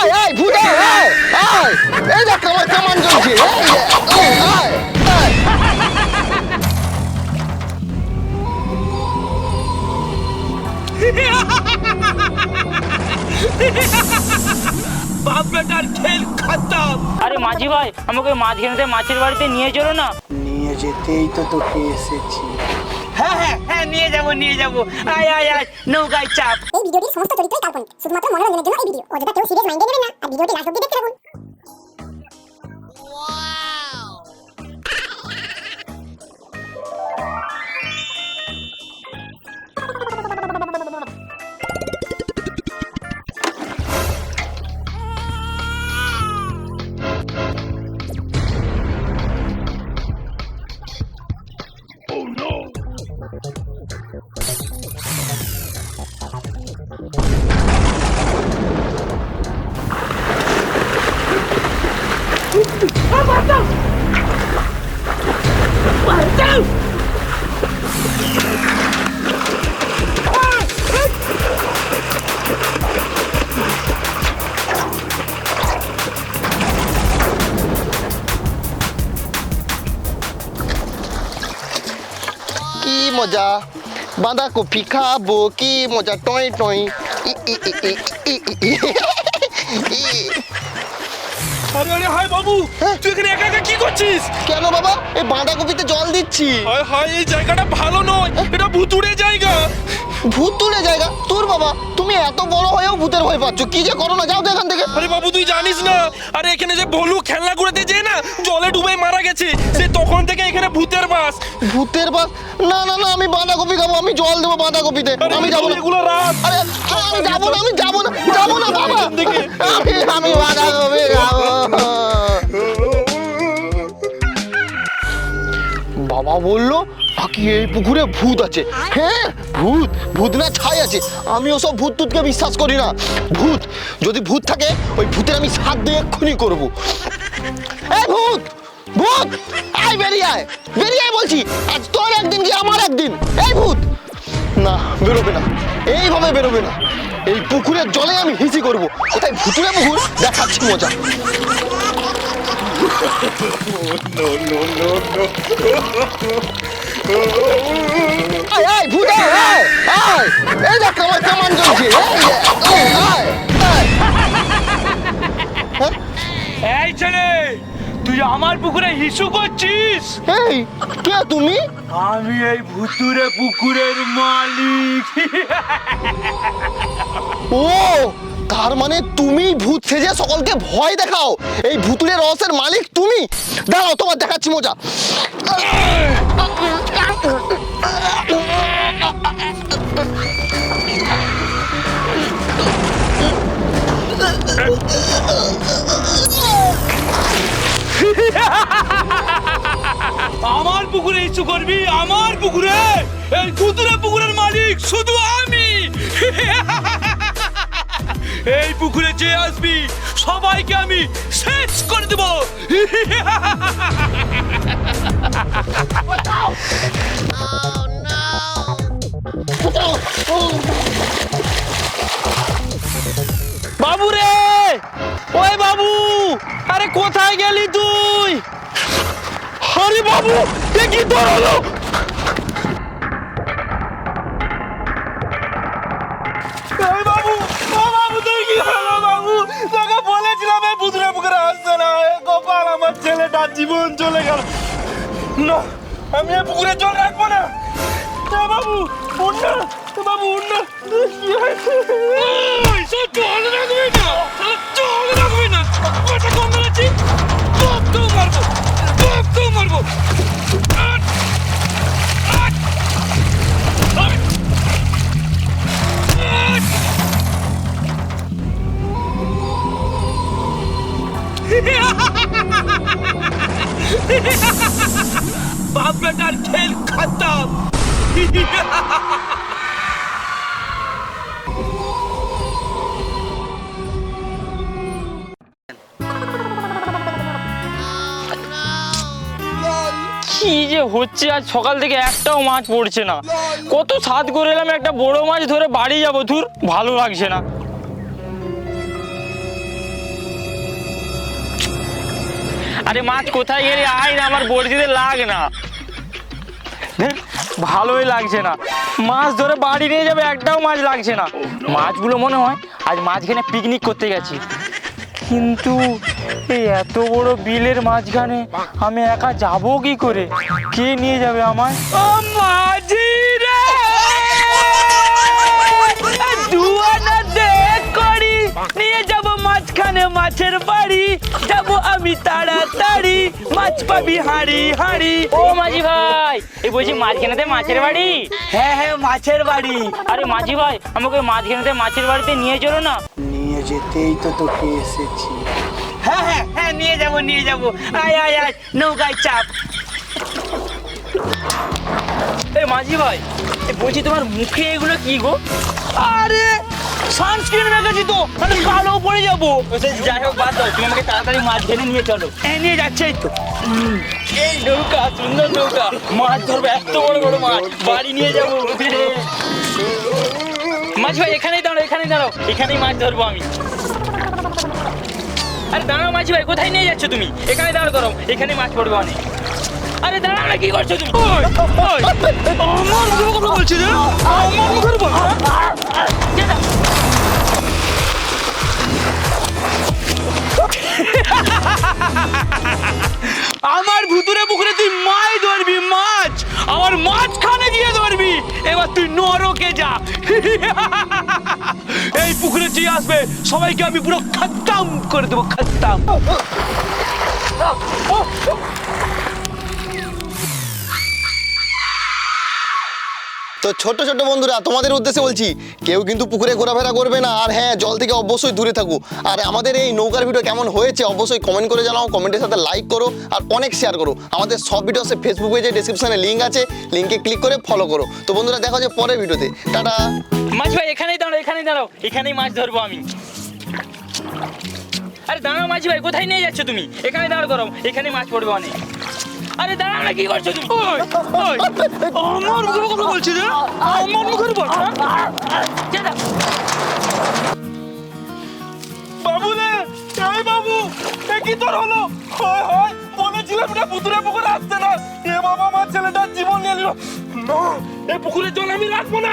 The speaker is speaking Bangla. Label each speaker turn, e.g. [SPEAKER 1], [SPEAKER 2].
[SPEAKER 1] আয় আয় ভূত আয় আয় আয়। এই দেখ আমার কামান জ্বলছে এই আয় আয়
[SPEAKER 2] বাপ বেটার খেল খতম।
[SPEAKER 3] আরে মাঝি ভাই আমাকে মাঝখানে মাছের বাড়িতে নিয়ে চলো না।
[SPEAKER 1] নিয়ে যেতেই তো তোকে এসেছি।
[SPEAKER 2] হ্যাঁ হ্যাঁ হ্যাঁ নিয়ে যাব নিয়ে যাব। আয় আয় আয়, নৌকায় চাপ।
[SPEAKER 4] এই ভিডিওটির সমস্ত চরিত্রই কাল্পনিক, শুধুমাত্র মনোরঞ্জনের জন্য এই ভিডিও। অযথা কেউ সিরিয়াস মাইন্ডে নেবেন না, আর ভিডিওটি লাস্ট অবধি দেখতে থাকুন।
[SPEAKER 1] মজা। বাঁধাকপি খাব কি মজা? Toy toy i i i i i i i i
[SPEAKER 2] আরে আরে হাই বাবু তুই এখানে একা একা কি করছিস?
[SPEAKER 1] কেন বাবা? এই বাঁধাকপিতে জল দিচ্ছি।
[SPEAKER 2] হায় হায় এই জায়গাটা ভালো নয় এটা ভুতুড়ে জায়গা।
[SPEAKER 1] ভুতুড়ে জায়গা? তোর বাবা তুমি এত বড় ভূতের ভয় পাচ্ছ? কি যে করো না? যাও তো এখান থেকে।
[SPEAKER 2] আরে বাবু তুই জানিস না? আরে এখানে যে ভলু খেলনা করতে যে না জলে ডুবে মারা গেছে। সে তখন থেকে এখানে ভূতের বাস।
[SPEAKER 1] ভূতের বাস? না না না আমি বাঁধাকপি খাব আমি জল দেবো বাঁধাকপিতে। আমি যাব না।
[SPEAKER 2] এগুলো রাত।
[SPEAKER 1] আরে আমি যাব না আমি যাব না যাব না বাবা। আমি আমি বাঁধাকপি খাব। বাবা বলল নাকি এই পুকুরে ভূত আছে। হ্যাঁ ভূত। ভূত না ছাই আছে। আমি ওসব ভূত টুতকে বিশ্বাস করি না। ভূত, যদি ভূত থাকে, ওই ভূতের আমি সাত দিয়ে এক্ষুনি করব। এ ভূত ভূত, আয় বেরিয়ে আয়। বেরিয়ে আয় বলছি, আজ তোর একদিন কি আমার একদিন? এই ভূত, না, বেরোবে না। এইভাবে বেরোবে না। এই পুকুরের জলে আমি হিসি করব। কোথায় ভুতুরে পুকুর দেখাচ্ছি মজা। আয় আয় ভূত আয় আয় আয় এই দেখ আমার কামান জ্বলছে এই আয় আয়
[SPEAKER 2] এই ছেলে তুই আমার পুকুরে হিসু করছিস?
[SPEAKER 1] এই কে তুমি?
[SPEAKER 2] আমি এই ভুতুরে পুকুরের মালিক।
[SPEAKER 1] ও তার মানে তুমি ভূত সেজে সকলকে ভয় দেখাও। এই ভুতুরে রহস্যের মালিক তুমি। দাঁড়াও, তোমার দেখাচ্ছি মজা।
[SPEAKER 2] আমার পুকুরে ইচ্ছু করবি? আমার পুকুরে? এই ভুতুরে পুকুরের মালিক শুধু আমি। এই পুকুরে যে আসবি, সবাইকে আমি শেষ করে দেব। বাবু রে ওই বাবু, আরে কোথায় গেলি তুই? আরে বাবু, এ কি তোর হলো জীবন চলে গেল। না, আমি আর পুকুরে জল রাখব না। বাবু উঠ না এ বাবু উঠ না কি হয়েছে? বাপ বেটার খেল খতম।
[SPEAKER 3] কি যে হচ্ছে, আজ সকাল থেকে একটাও মাছ পড়ছে না। কত স্বাদ করে এলাম, একটা বড় মাছ ধরে বাড়ি যাব। ধুর, ভালো লাগছে না। আরে মাছ কোথায় গেলি? আয় না, আমার বড়িতে লাগ না। ভালোই লাগছে না। মাছ ধরে বাড়ি নিয়ে যাবে, একটাও মাছ লাগছে না। মাছগুলো মনে হয় আজ মাঝখানে পিকনিক করতে গেছি। কিন্তু এই এত বড় বিলের মাঝখানে আমি একা যাব কি করে? কে নিয়ে যাবে আমায়? ও মাঝখানে মাছের বাড়ি। যাব আমি তাড়াতাড়ি। মাছ পাবি হাড়ি হাড়ি। ও মাঝি ভাই এই বলছি মাঝখানেতে মাছের বাড়ি? হ্যাঁ হ্যাঁ মাছের বাড়ি। আরে মাঝি ভাই আমাকে মাঝখানেতে মাছের বাড়িতে নিয়ে চলো না।
[SPEAKER 5] নিয়ে যেতেই তো তোকে এসেছি।
[SPEAKER 3] হ্যাঁ হ্যাঁ হ্যাঁ নিয়ে যাব নিয়ে যাব। আয় আয় আয় নৌকায় চাপ। এ মাঝি ভাই এ বলছি তোমার মুখে এগুলো কি গো? আরে সানস্ক্রিন মেখেছি তো মানে কালো পড়ে যাব। যাই হোক বাদ দাও তুমি আমাকে তাড়াতাড়ি মাছ ধরে নিয়ে চলো। এ নিয়ে যাচ্ছে এই তো। এই নৌকা সুন্দর নৌকা। মাছ ধরবো এত বড় বড় মাছ। বাড়ি নিয়ে যাব মাছ ভাই এখানেই দাঁড়াও এখানেই দাঁড়াও। এখানেই মাছ ধরবো আমি। আরে দাঁড়াও মাঝি ভাই কোথায় নিয়ে যাচ্ছ তুমি? এখানে দাঁড় করো এখানে মাছ পড়বে অনেক। আরে দাঁড়াও না কি করছ তুমি? আমার মুখের কথা বলছি আমার মুখের বল এই পুকুরে যে আসবে সবাইকে আমি পুরো খত্তাম করে দেবো খত্তাম
[SPEAKER 1] তো ছোট ছোট বন্ধুরা, তোমাদের উদ্দেশ্যে বলছি, কেউ কিন্তু পুকুরে ঘোরাফেরা করবে না। আর হ্যাঁ জল থেকে অবশ্যই দূরে থাকো। আর আমাদের এই নৌকার ভিডিও কেমন হয়েছে, অবশ্যই কমেন্ট করে জানাও কমেন্টের সাথে লাইক করো, আর অনেক শেয়ার করো। আমাদের সব ভিডিও আছে ফেসবুক পেজে ডিসক্রিপশনে লিঙ্ক আছে লিঙ্কে ক্লিক করে ফলো করো। তো বন্ধুরা, দেখা হচ্ছে পরের ভিডিওতে টাটা!
[SPEAKER 3] মাছ ভাই, এখানেই দাঁড়াও এখানেই দাঁড়াও। এখানেই মাছ ধরবো আমি। আরে দাঁড়াও মাঝি ভাই, কোথায় নিয়ে যাচ্ছ তুমি? এখানে দাঁড় করো এখানে মাছ পড়বে অনেক। আরে দাঁড়াও না কি করছ? তুমি ওই, ওই, আমার মুখের কথা বলছি রে আমার মুখের বল।
[SPEAKER 2] বাবু রে এই বাবু এ কি তোর হলো? হয় হয় বলেছিলাম এটা পুতুরে পুকুরে আসছে না। এ বাবা আমার ছেলেটার জীবন নিয়ে নিল। না এই পুকুরের জল আমি রাখব না।